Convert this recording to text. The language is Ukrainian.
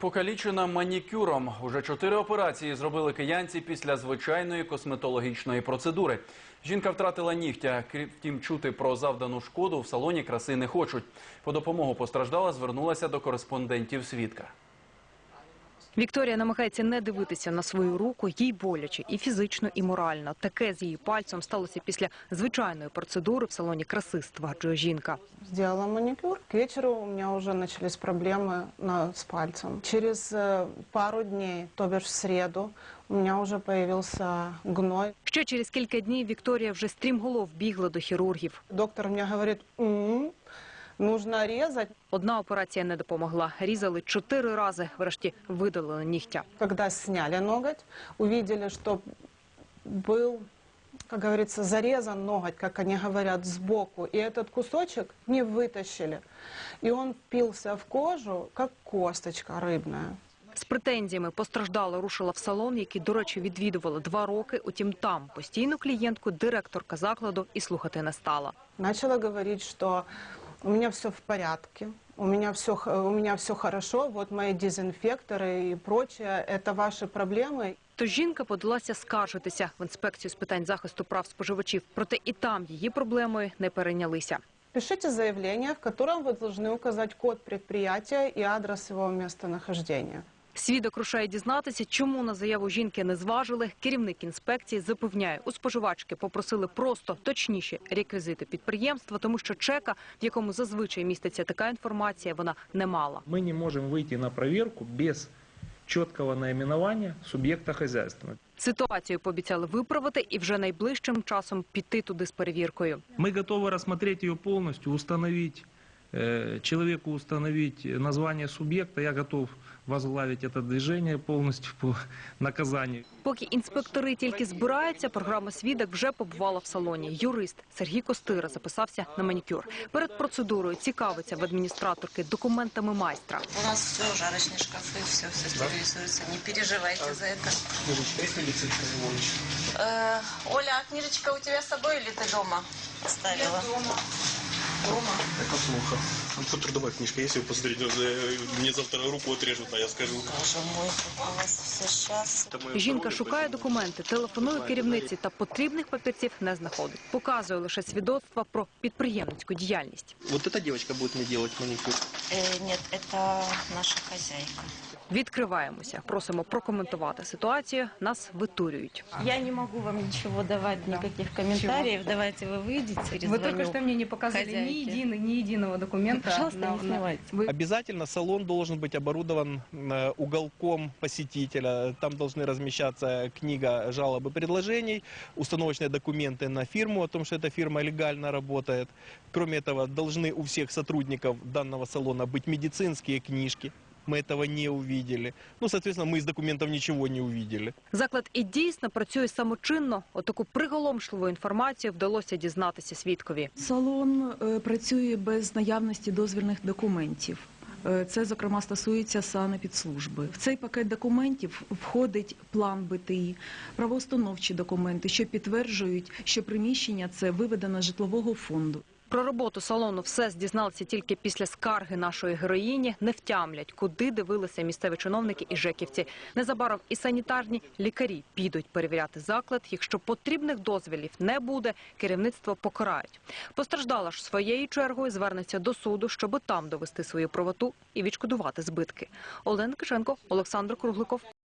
Покалічена манікюром. Уже чотири операції зробили киянці після звичайної косметологічної процедури. Жінка втратила нігтя. Втім, чути про завдану шкоду в салоні краси не хочуть. По допомогу постраждала звернулася до кореспондентів свідка. Вікторія намагається не дивитися на свою руку, їй боляче і фізично, і морально. Таке з її пальцем сталося після звичайної процедури в салоні краси, стверджує жінка. Сделала маникюр. К у меня уже начались проблемы на, с пальцем. Через э, пару дней, то бишь в среду, у меня уже появился гной. Ще через кілька днів Вікторія вже стрімголов бігла до хірургів. Доктор мне говорит, «М, нужно резать. Одна операція не допомогла. Різали чотири рази, врешті видалили нігтя. Когда сняли ноготь, увидели, что был, как говорится, зарезан ноготь, как они говорят, сбоку. И этот кусочек не вытащили. И он впился в кожу, как косточка рыбная. З претензіями постраждала рушила в салон, який, до речі, відвідувала два роки. Утім, там постійну клієнтку директорка закладу і слухати не стала. Начала говорить, что у меня все в порядке, у меня все, у меня все хорошо, вот мои дезинфекторы и прочее, это ваши проблемы. Тож жінка подалася скаржитися в інспекцію з питань захисту прав споживачів. Проте і там її проблемою не перейнялися. Пишите заявление, в котором вы должны указать код предприятия и адрес его местонахождения. Свідок рушає дізнатися, чому на заяву жінки не зважили. Керівник інспекції запевняє, у споживачки попросили просто точніші реквізити підприємства, тому що чека, в якому зазвичай міститься така інформація, вона не мала. мы не можем выйти на проверку без четкого наименования субъекта хозяйства. Ситуацію пообіцяли виправити і вже найближчим часом піти туди з перевіркою. Мы готовы рассмотреть ее полностью, установить э, человеку установить название субъекта. Я готов возглавить это движение полностью по наказанию. Поки інспектори тільки збираються, програма «Свідок» вже побувала в салоні. Юрист Сергій Костира записався на манікюр. Перед процедурою цікавиться в адміністраторки документами майстра. У нас все, жарочные шкафы, все, все стерилизуется. Не переживайте за это. Э, Оля, а книжечка у тебя с собой или ты дома оставила? Дома. Это плохо. Там трудовая книжка, если вы посмотрите, э, мне завтра руку отрежут, а я скажу. Боже мой, как у вас все сейчас. Это мое Жінка здоровье, шукає поэтому- документи, телефонує керівниці та потрібних папірців не знаходить. Показує лише свідоцтва про підприємницьку діяльність. Вот эта девочка будет мне делать маникюр. Э, нет, это наша хозяйка. Відкриваємося, просимо прокоментувати ситуацію. Нас витурюють. Я не могу вам ничего давать, никаких комментариев. Давайте вы выйдете, перезвоню. мне не показали Хозяйки. единого, ни единого документа. Пожалуйста, не снимайте. Обязательно салон должен быть оборудован э, уголком посетителя. Там должны размещаться книга жалоб и предложений, установочные документы на фирму о том, что эта фирма легально работает. Кроме этого, должны у всех сотрудников данного салона быть медицинские книжки. Мы этого не увидели. Ну, соответственно, мы из документов ничего не увидели. Заклад і дійсно працює самочинно. Отаку приголомшливу інформацію вдалося дізнатися свідкові. Салон е, працює без наявності дозвільних документів. Е, Це, зокрема, стосується санепідслужби. В цей пакет документів входить план БТІ, правоустановчі документи, що підтверджують, що приміщення це виведено з житлового фонду. Про роботу салону все дізналися тільки після скарги нашої героїні. Не втямлять, куди дивилися місцеві чиновники і жеківці. Незабаром і санітарні лікарі підуть перевіряти заклад. Якщо потрібних дозвілів не буде, керівництво покарають. Постраждала ж своєю чергою звернеться до суду, щоб там довести свою правоту і відшкодувати збитки. Олена Кишенко, Олександр Кругликов.